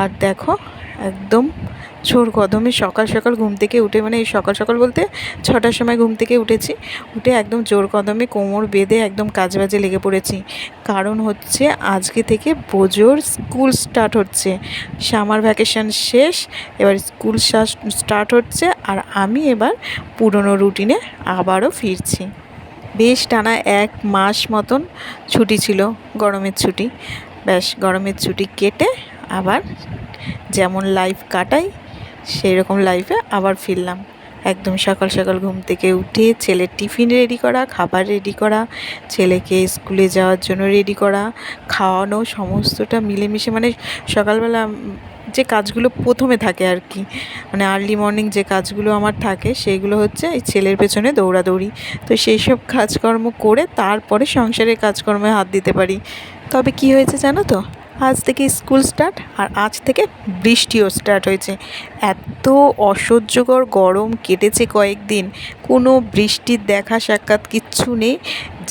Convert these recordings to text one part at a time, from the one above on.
আর দেখো, একদম ছোর কদমে সকাল সকাল ঘুম থেকে উঠে মানে এই সকাল সকাল বলতে ছটার সময় ঘুম থেকে উঠেছি, উঠে একদম জোর কদমে কোমর বেঁধে একদম কাজ বাজে লেগে পড়েছি। কারণ হচ্ছে আজকে থেকে বোজোর স্কুল স্টার্ট হচ্ছে। সামার ভ্যাকেশন শেষ, এবার স্কুল স্টার্ট হচ্ছে আর আমি এবার পুরনো রুটিনে আবারও ফিরছি। বেশ টানা এক মাস মতন ছুটি ছিল, গরমের ছুটি। ব্যাস, গরমের ছুটি কেটে আবার যেমন লাইফ কাটাই সেই রকম লাইফে আবার ফিরলাম। একদম সকাল সকাল ঘুম থেকে উঠে ছেলের টিফিন রেডি করা, খাবার রেডি করা, ছেলেকে স্কুলে যাওয়ার জন্য রেডি করা, খাওয়ানো, সমস্তটা মিলেমিশে মানে সকালবেলা যে কাজগুলো প্রথমে থাকে আর কি মানে আর্লি মর্নিং যে কাজগুলো আমার থাকে সেইগুলো হচ্ছে এই ছেলের পেছনে দৌড়াদৌড়ি। তো সেই সব কাজকর্ম করে তারপরে সংসারের কাজকর্মে হাত দিতে পারি। তবে কি হয়েছে জানো তো? আজ থেকে স্কুল স্টার্ট আর আজ থেকে বৃষ্টিও স্টার্ট হয়েছে। এত অসহ্যকর গরম কেটেছে কয়েকদিন। কোনো বৃষ্টির দেখা সাক্ষাৎ কিচ্ছু নেই।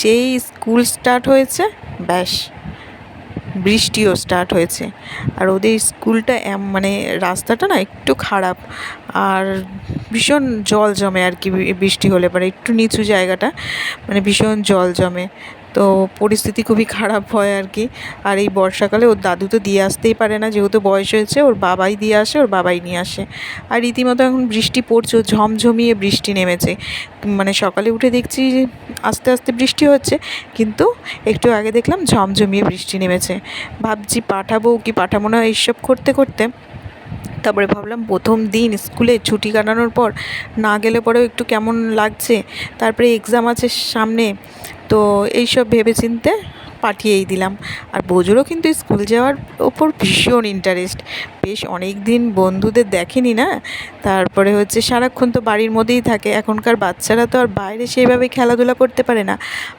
যেই স্কুল স্টার্ট হয়েছে, ব্যাস, বৃষ্টিও স্টার্ট হয়েছে। আর ওদের স্কুলটা মানে রাস্তাটা না একটু খারাপ। আর ভীষণ জল জমে আর কি বৃষ্টি হলে পরে, একটু নিচু জায়গাটা মানে ভীষণ জল জমে। তো পরিস্থিতি খুবই খারাপ হয় আর কি। আর এই বর্ষাকালে ওর দাদু তো দিয়ে আসতেই পারে না, যেহেতু বয়স হয়েছে, ওর বাবাই দিয়ে আসে, ওর বাবাই নিয়ে আসে। আর রীতিমতো এখন বৃষ্টি পড়ছে ঝমঝমিয়ে বৃষ্টি নেমেছে। মানে সকালে উঠে দেখছি আস্তে আস্তে বৃষ্টি হচ্ছে, কিন্তু একটু আগে দেখলাম ঝমঝমিয়ে বৃষ্টি নেমেছে। ভাবছি পাঠাবো কি পাঠাবো না, এইসব করতে করতে তারপরে ভাবলাম প্রথম দিন স্কুলে ছুটি কাটানোর পর না গেলে পরেও একটু কেমন লাগছে। তারপরে এক্সাম আছে সামনে, তো এইসব ভেবে চিনতে পাঠিয়েই দিলাম। আর বোঝোরও কিন্তু স্কুল যাওয়ার ওপর ভীষণ ইন্টারেস্ট বেশ অনেক দিন বন্ধুদের দেখেনি না? তারপরে হচ্ছে সারাক্ষণ তো বাড়ির মধ্যেই থাকে। এখনকার বাচ্চারা তো আর বাইরে সেইভাবে খেলাধুলা করতে পারে না।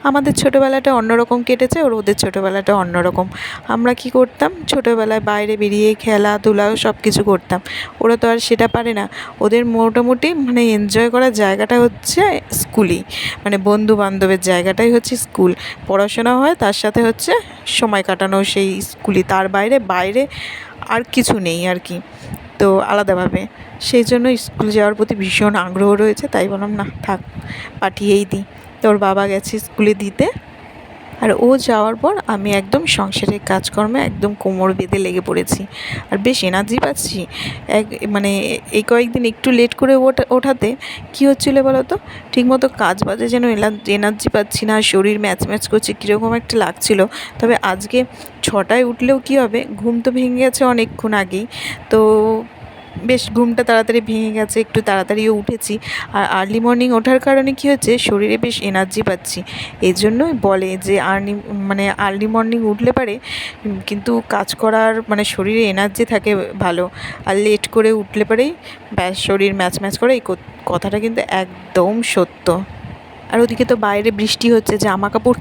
আমাদের ছোটোবেলাটা অন্যরকম কেটেছে ওর ওদের ছোটোবেলাটা অন্যরকম। আমরা কি করতাম? ছোটোবেলায় বাইরে বেরিয়ে খেলাধুলা সব কিছু করতাম। ওরা তো আর সেটা পারে না। ওদের মোটামুটি মানে এনজয় করার জায়গাটা হচ্ছে স্কুলই। মানে বন্ধু বান্ধবের জায়গাটাই হচ্ছে স্কুল। পড়াশোনা হয়, তার সাথে হচ্ছে সময় কাটানো, সেই স্কুলে তার বাইরে বাইরে আর কিছু নেই আর কি। তো আলাদাভাবে। সেই জন্য স্কুল যাওয়ার প্রতি ভীষণ আগ্রহ রয়েছে, তাই বললাম, না, থাক, পাঠিয়েই দিই। তোর বাবা গেছে স্কুলে দিতে। আর ও যাওয়ার পর আমি একদম সংসারের কাজকর্মে একদম কোমর বেঁধে লেগে পড়েছি। আর বেশ এনার্জি পাচ্ছি। এক মানে এই কয়েকদিন একটু লেট করে ওঠা, ওঠাতে কী হচ্ছিল বলো তো ঠিকমতো কাজ বাজে যেন এনার্জি পাচ্ছি না, শরীর ম্যাচ ম্যাচ করছে, কীরকম একটা লাগছিল। তবে আজকে ছটায় উঠলেও কী হবে? ঘুম তো ভেঙে গেছে অনেকক্ষণ আগেই। তো বেশ ঘুমটা তাড়াতাড়ি ভেঙে গেছে, একটু তাড়াতাড়িও উঠেছি। আর আর্লি মর্নিং ওঠার কারণে কী হচ্ছে, শরীরে বেশ এনার্জি পাচ্ছি। এই জন্যই বলে যে আর্লি মানে আর্লি মর্নিং উঠলে পারে, কিন্তু কাজ করার মানে শরীরে এনার্জি থাকে ভালো। আর লেট করে উঠলে পারেই ব্যাস শরীর ম্যাচ ম্যাচ করে, এই কথাটা কিন্তু একদম সত্য। আর ওদিকে তো বাইরে বৃষ্টি হচ্ছে, জামা কাপড়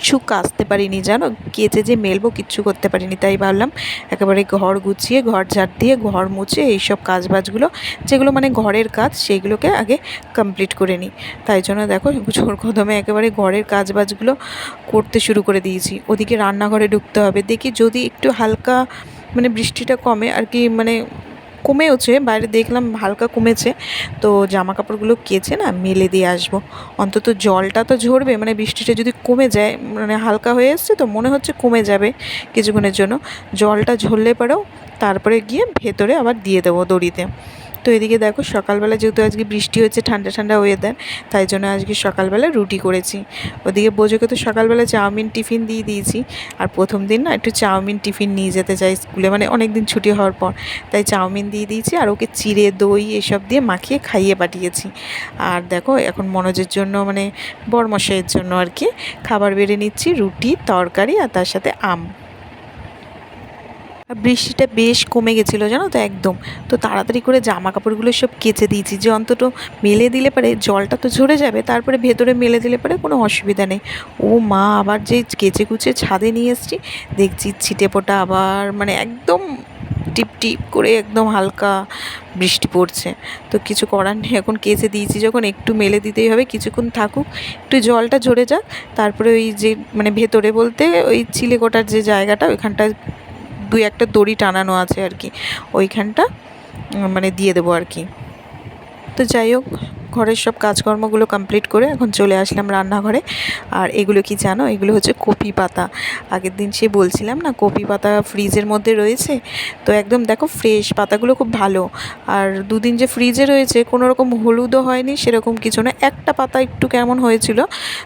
কিচ্ছু কাচতে পারিনি, জানো? কেচে যে মেলবো কিচ্ছু করতে পারিনি, তাই ভাবলাম একেবারে ঘর গুছিয়ে, ঘর ঝাড় দিয়ে, ঘর মুছে এইসব কাজ বাজগুলো যেগুলো মানে ঘরের কাজ, সেইগুলোকে আগে কমপ্লিট করে নিই। তাই জন্য দেখো, জোর কদমে একেবারে ঘরের কাজ বাজগুলো করতে শুরু করে দিয়েছি। ওদিকে রান্নাঘরে ঢুকতে হবে। দেখি যদি একটু হালকা মানে বৃষ্টিটা কমে আর কি মানে কমেওছে, বাইরে দেখলাম হালকা কমেছে। তো জামা কাপড়গুলো কেচে না মেলে দিয়ে আসব। অন্তত জলটা তো ঝরবে মানে বৃষ্টিটা যদি কমে যায় মানে হালকা হয়ে এসছে তো মনে হচ্ছে কমে যাবে কিছুক্ষণের জন্য। জলটা ঝরলে পরেও তারপরে গিয়ে ভেতরে আবার দিয়ে দেবো দড়িতে। তো এদিকে দেখো সকালবেলা যেহেতু আজকে বৃষ্টি হচ্ছে, ঠান্ডা ঠান্ডা ওয়েদার তাই জন্য আজকে সকালবেলা রুটি করেছি। ওদিকে বোঝোকে তো সকালবেলা চাউমিন টিফিন দিয়ে দিয়েছি, আর প্রথম দিন না একটু চাউমিন টিফিন নিয়ে যেতে চাই স্কুলে মানে অনেক দিন ছুটি হওয়ার পর। তাই চাউমিন দিয়ে দিয়েছি, আর ওকে চিড়ে, দই এসব দিয়ে মাখিয়ে খাইয়ে পাঠিয়েছি। আর দেখো এখন মনোজের জন্য মানে বরমশাইয়ের জন্য আর কি, খাবার বেড়ে নিচ্ছি, রুটি, তরকারি আর তার সাথে আম। বৃষ্টিটা বেশ কমে গেছিল, জানো তো একদম। তো তাড়াতাড়ি করে জামা কাপড়গুলো সব কেচে দিয়েছি। যে অন্তত মেলে দিলে পরে জলটা তো ঝরে যাবে, তারপরে ভেতরে মেলে দিলে পরে কোনো অসুবিধা নেই। ও মা, আবার যে কেচে কুচে ছাদে নিয়ে এসেছি, দেখছি ছিটে পোটা আবার মানে একদম টিপ টিপ করে একদম হালকা বৃষ্টি পড়ছে। তো কিছু করার নেই, এখন কেচে দিয়েছি, যখন একটু মেলে দিতেই হবে, কিছুক্ষণ থাকুক, একটু জলটা ঝরে যাক। তারপরে ওই যে মানে ভেতরে বলতে ওই চিলেকোটার যে জায়গাটা, ওইখানটায় দুই একটা দড়ি টানানো আছে আর কি। ওইখানটা মানে দিয়ে দেবো আর কি। তো যাই হোক ঘরের সব কাজকর্মগুলো কমপ্লিট করে এখন চলে আসলাম রান্নাঘরে। আর এগুলো কি জানো? এগুলো হচ্ছে কপি পাতা। আগের দিন সে বলছিলাম না, কপি পাতা ফ্রিজের মধ্যে রয়েছে? তো একদম দেখো ফ্রেশ পাতাগুলো খুব ভালো। আর দুদিন যে ফ্রিজে রয়েছে, কোনো রকম হলুদও হয়নি, সেরকম কিছু না। একটা পাতা একটু কেমন হয়েছিল,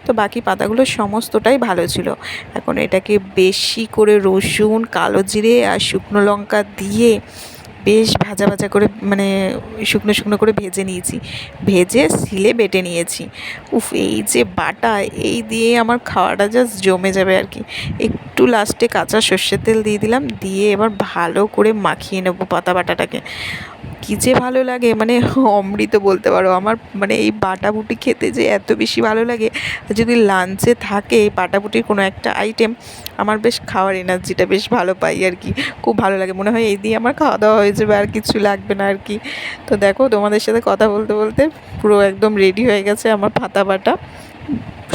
তো বাকি পাতাগুলো সমস্তটাই ভালো ছিল। এখন এটাকে বেশি করে রসুন, কালো জিরে আর শুকনো লঙ্কা দিয়ে বেশ ভাজা ভাজা করে মানে শুকনো শুকনো করে ভেজে নিয়েছি। ভেজে সিলে বেটে নিয়েছি। উফ, এই যে বাটা, এই দিয়ে আমার খাওয়াটা জাস্ট জমে যাবে আর কি। একটু লাস্টে কাঁচা সর্ষের তেল দিয়ে দিলাম, দিয়ে এবার ভালো করে মাখিয়ে নেব পাতা বাটাটাকে। কী যে ভালো লাগে মানে অমৃত বলতে পারো। আমার মানে এই বাটাবুটি খেতে যে এত বেশি ভালো লাগে যদি লাঞ্চে থাকে বাটাবুটির কোনো একটা আইটেম আমার বেশ খাওয়ার এনার্জিটা বেশ ভালো পাই আর কি। খুব ভালো লাগে, মনে হয় এই দিয়ে আমার খাওয়া দাওয়া হয়ে যাবে, আর কিছু লাগবে না আর কি। তো দেখো তোমাদের সাথে কথা বলতে বলতে পুরো একদম রেডি হয়ে গেছে আমার পাতা বাটা।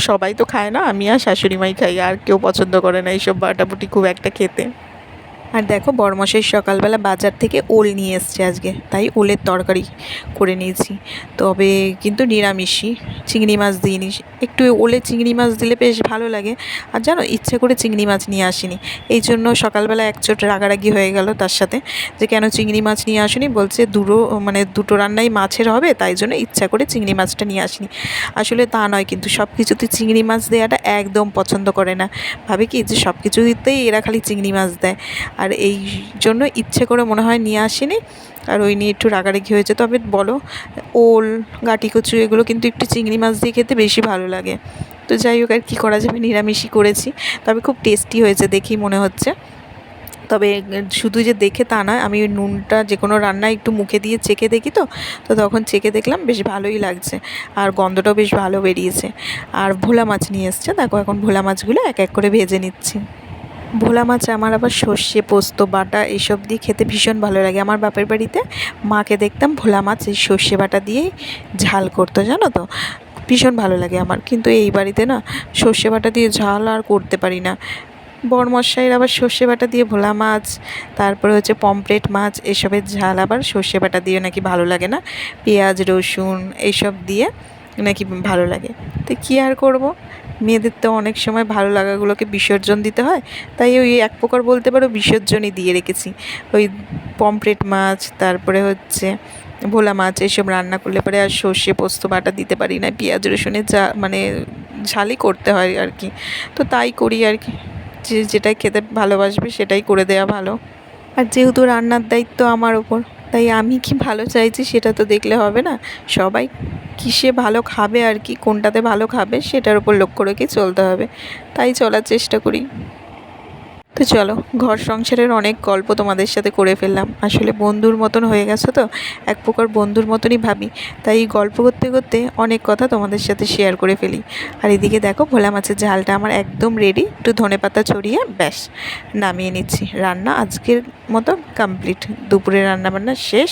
সবাই তো খায় না, আমি আর শাশুড়ি মাই খাই, আর কেউ পছন্দ করে না এইসব বাটাবুটি খুব একটা খেতে। আর দেখো বড়মশাই সকালবেলা বাজার থেকে ওল নিয়ে এসছে আজকে, তাই ওলের তরকারি করে নিয়েছি। তবে কিন্তু নিরামিষই, চিংড়ি মাছ দিইনি। একটু ওলে চিংড়ি মাছ দিলে বেশ ভালো লাগে। আর জানো, ইচ্ছে করে চিংড়ি মাছ নিয়ে আসিনি। এই জন্য সকালবেলা এক চোট রাগারাগি হয়ে গেল তার সাথে, যে কেন চিংড়ি মাছ নিয়ে আসিনি? বলছে দুটো মানে দুটো রান্নাই মাছের হবে, তাই জন্য ইচ্ছা করে চিংড়ি মাছটা নিয়ে আসিনি। আসলে তা নয়, কিন্তু সব কিছুতে চিংড়ি মাছ দেওয়াটা একদম পছন্দ করে না। ভাবে কি যে সব কিছুতেই এরা খালি চিংড়ি মাছ দেয়। আর এই জন্য ইচ্ছে করে মনে হয় নিয়ে আসিনি। আর ওই নিয়ে একটু রাগারাগি হয়েছে। তবে বলো, ওল, গাটি কচু এগুলো কিন্তু একটু চিংড়ি মাছ দিয়ে খেতে বেশি ভালো লাগে। তো যাই হোক, আর কী করা যাবে? নিরামিষই করেছি। তবে খুব টেস্টি হয়েছে দেখেই মনে হচ্ছে। তবে শুধু যে দেখে তা নয়, আমি ওই নুনটা যে কোনো রান্নায় একটু মুখে দিয়ে চেখে দেখি তো তো তখন চেখে দেখলাম বেশ ভালোই লাগছে। আর গন্ধটাও বেশ ভালো বেরিয়েছে। আর ভোলা মাছ নিয়ে এসছে। দেখো এখন ভোলা মাছগুলো এক এক করে ভেজে নিচ্ছি। ভোলা মাছ, আমার আবার সর্ষে, পোস্ত, বাটা এইসব দিয়ে খেতে ভীষণ ভালো লাগে। আমার বাপের বাড়িতে মাকে দেখতাম ভোলা মাছ এই সর্ষে বাটা দিয়েই ঝাল করতো, জানো তো? ভীষণ ভালো লাগে আমার। কিন্তু এই বাড়িতে না সর্ষে বাটা দিয়ে ঝাল আর করতে পারি না। বরমশাইয়ের আবার সর্ষে বাটা দিয়ে ভোলা মাছ, তারপরে হচ্ছে পমফ্রেট মাছ, এসবের ঝাল আবার সর্ষে বাটা দিয়ে নাকি ভালো লাগে না? পেঁয়াজ, রসুন এইসব দিয়ে নাকি ভালো লাগে। তো কী আর করব? মেয়েদের তো অনেক সময় ভালো লাগাগুলোকে বিসর্জন দিতে হয়, তাই ওই এক প্রকার বলতে পারো বিসর্জনই দিয়ে রেখেছি। ওই পমফ্রেট মাছ, তারপরে হচ্ছে ভোলা মাছ, এসব রান্না করলে পরে আর সর্ষে পোস্ত বাটা দিতে পারি না, পেঁয়াজ রসুনের যা মানে ঝালই করতে হয় আর কি। তো তাই করি আর কি। যে যেটাই খেতে ভালোবাসবে সেটাই করে দেওয়া ভালো। আর যেহেতু রান্নার দায়িত্ব আমার ওপর তাই আমি কি ভালো চাইছি সেটা তো দেখলে হবে না। সবাই কিসে ভালো খাবে আর কি, কোনটাতে ভালো খাবে সেটার উপর লক্ষ্য রেখে চলতে হবে। তাই চলার চেষ্টা করি। তো চলো, ঘর সংসারের অনেক গল্প তোমাদের সাথে করে ফেললাম। আসলে বন্ধুর মতন হয়ে গেছে তো? এক প্রকার বন্ধুর মতনই ভাবি। তাই এই গল্প করতে করতে অনেক কথা তোমাদের সাথে শেয়ার করে ফেলি। আর এদিকে দেখো, ভোলা মাছের ঝালটা আমার একদম রেডি একটু ধনে পাতা ছড়িয়ে ব্যাস, নামিয়ে নিচ্ছি। রান্না আজকের মতো কমপ্লিট দুপুরে রান্নাবান্না শেষ।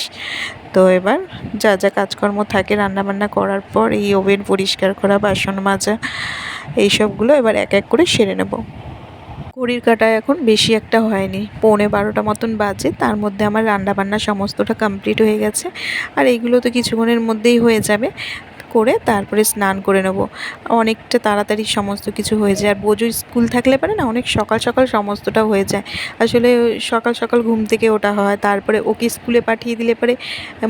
তো এবার যা যা কাজকর্ম থাকে রান্নাবান্না করার পর এই ওভেন পরিষ্কার করা, বাসন মাজা এইসবগুলো এবার এক এক করে সেরে নেব। ঘড়ির কাটায় এখন বেশি একটা হয়নি। পৌনে বারোটা মতন বাজে, তার মধ্যে আমার রান্নাবান্না সমস্তটা কমপ্লিট হয়ে গেছে। আর এইগুলো তো কিছুক্ষণের মধ্যেই হয়ে যাবে। করে তারপরে স্নান করে নেব। অনেকটা তাড়াতাড়ি সমস্ত কিছু হয়ে যায়। আর বোঝো স্কুল থাকলে পারে না, অনেক সকাল সকাল সমস্তটা হয়ে যায়। আসলে সকাল সকাল ঘুম থেকে ওটা হয়, তারপরে ওকে স্কুলে পাঠিয়ে দিলে পরে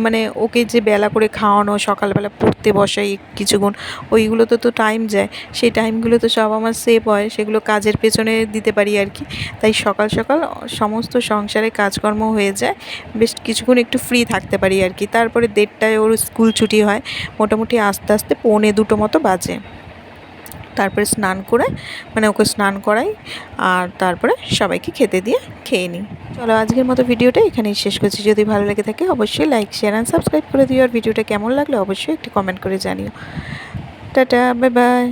মানে ওকে যে বেলা করে খাওয়ানো, সকালবেলা পড়তে বসাই কিছুক্ষণ ওইগুলোতে তো টাইম যায়। সেই টাইমগুলো তো সব আমার সেভ হয়, সেগুলো কাজের পেছনে দিতে পারি আর কি। তাই সকাল সকাল সমস্ত সংসারে কাজকর্ম হয়ে যায়। বেশ কিছুক্ষণ একটু ফ্রি থাকতে পারি আর কি। তারপরে দেড়টায় ওর স্কুল ছুটি হয়। মোটামুটি আস্তে আস্তে পৌনে দুটো মতো বাজে। তারপরে স্নান করে মানে ওকে স্নান করাই, আর তারপরে সবাইকে খেতে দিয়ে খেয়ে নিই। চলো আজকের মতো ভিডিওটা এখানেই শেষ করছি। যদি ভালো লেগে থাকে অবশ্যই লাইক শেয়ার অ্যান্ড সাবস্ক্রাইব করে দিও। আর ভিডিওটা কেমন লাগল অবশ্যই একটি কমেন্ট করে জানিও। Tata bye bye